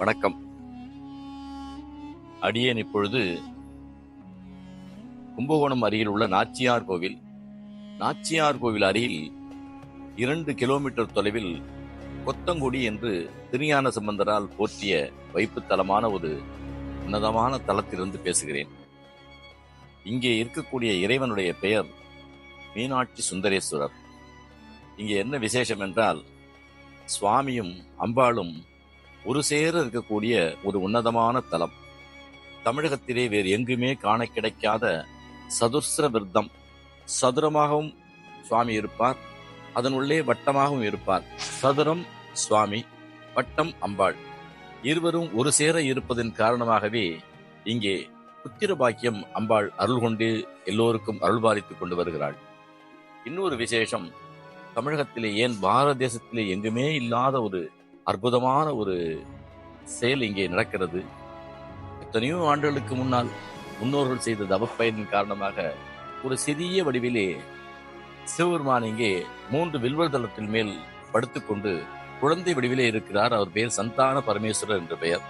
வணக்கம். அடியேன் இப்பொழுது கும்பகோணம் அருகில் உள்ள நாச்சியார் கோவில். நாச்சியார் கோவில் அருகில் இரண்டு கிலோமீட்டர் தொலைவில் கொத்தங்குடி என்று திருஞான சம்பந்தரால் போற்றிய வைப்புத்தலமான ஒரு உன்னதமான தலத்திலிருந்து பேசுகிறேன். இங்கே இருக்கக்கூடிய இறைவனுடைய பெயர் மீனாட்சி சுந்தரேஸ்வரர். இங்கே என்ன விசேஷம் என்றால் சுவாமியும் அம்பாளும் ஒரு சேர இருக்கக்கூடிய ஒரு உன்னதமான தலம். தமிழகத்திலே வேறு எங்குமே காண கிடைக்காத சதுர்சர விருத்தம் சதுரமாகவும் சுவாமி இருப்பார். அதனுள்ளே வட்டமாகவும் இருப்பார். சதுரம் சுவாமி வட்டம் அம்பாள். இருவரும் ஒரு சேர இருப்பதன் காரணமாகவே இங்கே புத்திர பாக்கியம் அம்பாள் அருள் கொண்டு எல்லோருக்கும் அருள்பாலித்துக் கொண்டு வருகிறாள். இன்னொரு விசேஷம் தமிழகத்திலே ஏன் பாரத தேசத்திலே எங்குமே இல்லாத ஒரு அற்புதமான ஒரு செயல் இங்கே நடக்கிறது. எத்தனையோ ஆண்டுகளுக்கு முன்னால் முன்னோர்கள் செய்த தவப்பயனின் காரணமாக ஒரு சிறிய வடிவிலே சிவபெருமான் இங்கே மூன்று வில்வர் தளத்தின் மேல் படுத்துக்கொண்டு குழந்தை வடிவிலே இருக்கிறார். அவர் பெயர் சந்தான பரமேஸ்வரர் என்ற பெயர்.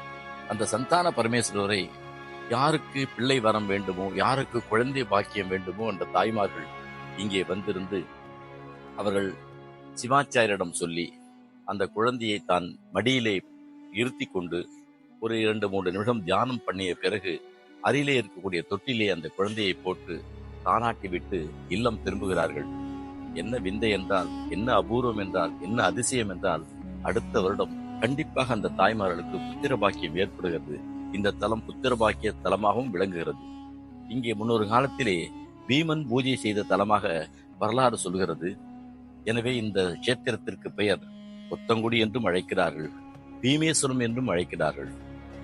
அந்த சந்தான பரமேஸ்வரரை யாருக்கு பிள்ளை வரம் வேண்டுமோ யாருக்கு குழந்தை பாக்கியம் வேண்டுமோ என்ற தாய்மார்கள் இங்கே வந்திருந்து அவர்கள் சிவாச்சாரியரிடம் சொல்லி அந்த குழந்தையை தான் மடியிலே இருத்தி கொண்டு ஒரு இரண்டு மூன்று நிமிடம் தியானம் பண்ணிய பிறகு அருகிலே இருக்கக்கூடிய தொட்டிலே அந்த குழந்தையை போட்டு தானாட்டி விட்டு இல்லம் திரும்புகிறார்கள். என்ன விந்தை என்றால் என்ன அபூர்வம் என்றால் என்ன அதிசயம் என்றால் அடுத்த வருடம் கண்டிப்பாக அந்த தாய்மார்களுக்கு புத்திர பாக்கியம் ஏற்படுகிறது. இந்த தலம் புத்திர பாக்கிய தலமாகவும் விளங்குகிறது. இங்கே முன்னொரு காலத்திலே பீமன் பூஜை செய்த தலமாக வரலாறு சொல்கிறது. எனவே இந்த கஷேத்திரத்திற்கு பெயர் கொத்தங்குடி என்றும் அழைக்கிறார்கள். பீமேஸ்வரம் என்றும் அழைக்கிறார்கள்.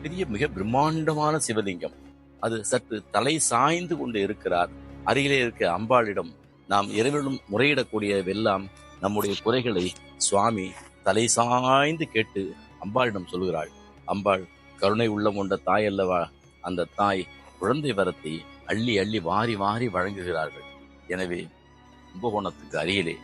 பெரிய மிக பிரம்மாண்டமான சிவலிங்கம். அது சற்று தலை சாய்ந்து கொண்டு இருக்கிறார். அருகிலே இருக்க அம்பாளிடம் நாம் இரவிலும் முறையிடக்கூடியவெல்லாம் நம்முடைய குறைகளை சுவாமி தலை சாய்ந்து கேட்டு அம்பாளிடம் சொல்கிறாள். அம்பாள் கருணை உள்ளம் கொண்ட தாய் அல்லவா? அந்த தாய் குழந்தை வரத்தை அள்ளி அள்ளி வாரி வாரி வழங்குகிறார்கள். எனவே கும்பகோணத்துக்கு அருகிலே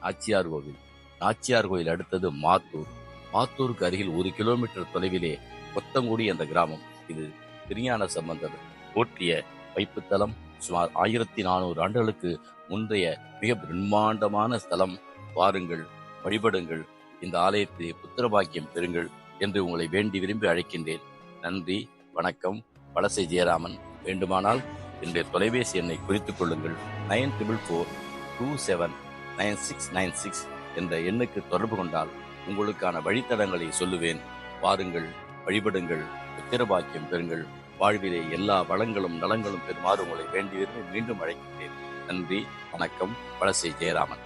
ஆச்சியார் கோவில். நாச்சியார் கோயில் அடுத்தது மாத்தூர். மாத்தூருக்கு அருகில் ஒரு கிலோமீட்டர் தொலைவிலே கொத்தங்குடி என்ற கிராமம். இது திருஞான சம்பந்தர் போற்றிய வைப்புத்தலம். சுமார் ஆயிரத்தி நானூறு ஆண்டுகளுக்கு முந்தைய மிக பிரம்மாண்டமான ஸ்தலம். வாருங்கள் வழிபடுங்கள் இந்த ஆலயத்தை புத்திரபாக்கியம் பெறுங்கள் என்று உங்களை வேண்டி விரும்பி அழைக்கின்றேன். நன்றி வணக்கம் வலசை ஜெயராமன். வேண்டுமானால் என்னுடைய தொலைபேசி எண்ணை குறித்துக் கொள்ளுங்கள். Nine triple four two seven nine six nine six. என்ற எண்ணுக்கு தொடர்பு கொண்டால் உங்களுக்கான வழித்தடங்களை சொல்லுவேன். வாருங்கள் வழிபடுங்கள் உத்திரபாக்கியம் பெறுங்கள். வாழ்விலே எல்லா வளங்களும் நலங்களும் பெறுமாறு உங்களை வேண்டியிருந்து மீண்டும் அழைக்கின்றேன். நன்றி வணக்கம் வலசை ஜெயராமன்.